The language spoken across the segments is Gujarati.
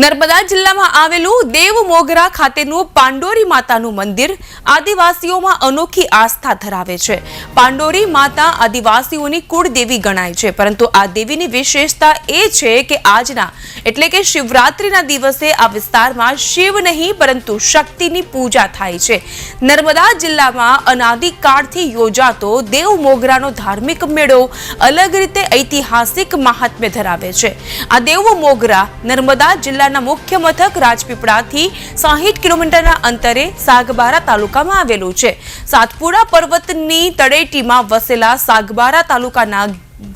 નર્મદા જિલ્લામાં આવેલું દેવ મોગરા ખાતેનું પાંડોરી માતાનું મંદિર આદિવાસીઓમાં અનોખી આસ્થા ધરાવે છે. પાંડોરી માતા આદિવાસીઓની કુળદેવી ગણાય છે, પરંતુ આ દેવીની વિશેષતા એ છે કે આજના, એટલે કે શિવરાત્રિના દિવસે આ વિસ્તારમાં શિવ નહીં, પરંતુ શક્તિની પૂજા થાય છે. નર્મદા જિલ્લામાં અનાદિકાળથી યોજાતો દેવ મોગરાનો ધાર્મિક મેળો અલગ રીતે ઐતિહાસિક મહાત્મ્ય ધરાવે છે. આ દેવ મોગરા નર્મદા જિલ્લાના મુખ્ય મથક રાજપીપળાથી સાહીઠ કિલોમીટરના અંતરે સાગબારા તાલુકામાં આવેલું છે. સાતપુરા પર્વતની તળેટીમાં વસેલા સાગબારા તાલુકાના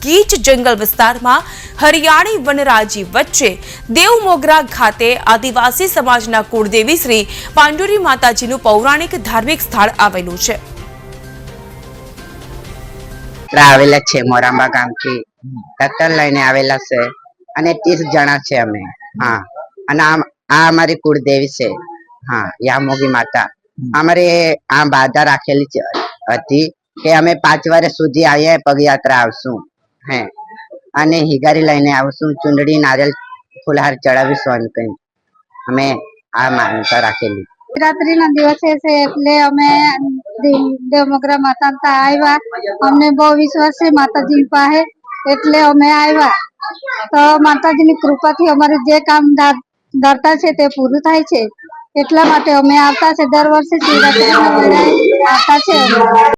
ગીચ જંગલ વિસ્તારમાં હરિયાળી વનરાજી વચ્ચે દેવ ખાતે આદિવાસી સમાજના કુળદેવી શ્રી પાંડુરી માતાજીનું પૌરાણિક ધાર્મિક સ્થળ આવેલું છે. આવેલા છે મોરાંબા ગામથી. ટ્રેક્ટર લઈને આવેલા છે. અને ત્રીસ જણા છે અમે. હા. અને આ આ અમારી કુળદેવી છે. હા યામોગી માતા. અમારે આ બાધા રાખેલી છે હતી કે અમે પાંચ વર્ષ સુધી આવીએ પગયાત્રા આવશું. હે. અને હિગારી લઈને આવશું ચુંદડી નારિયેલ ફુલહાર ચડાવીશું અને કઈ અમે આ માનતા રાખેલી. શિવરાત્રી ના દિવસે છે એટલે અમે દેવમોગરા માતા ત્યાં આવ્યા. અમને બહુ વિશ્વાસ છે માતાજી પાસે. એટલે અમે આવ્યા. તો માતાજીની કૃપાથી અમારે જે કામ ધારતા છે તે પૂરું થાય છે એટલા માટે અમે આવતા છે દર વર્ષે શિવરાત્રીના આવતા છે.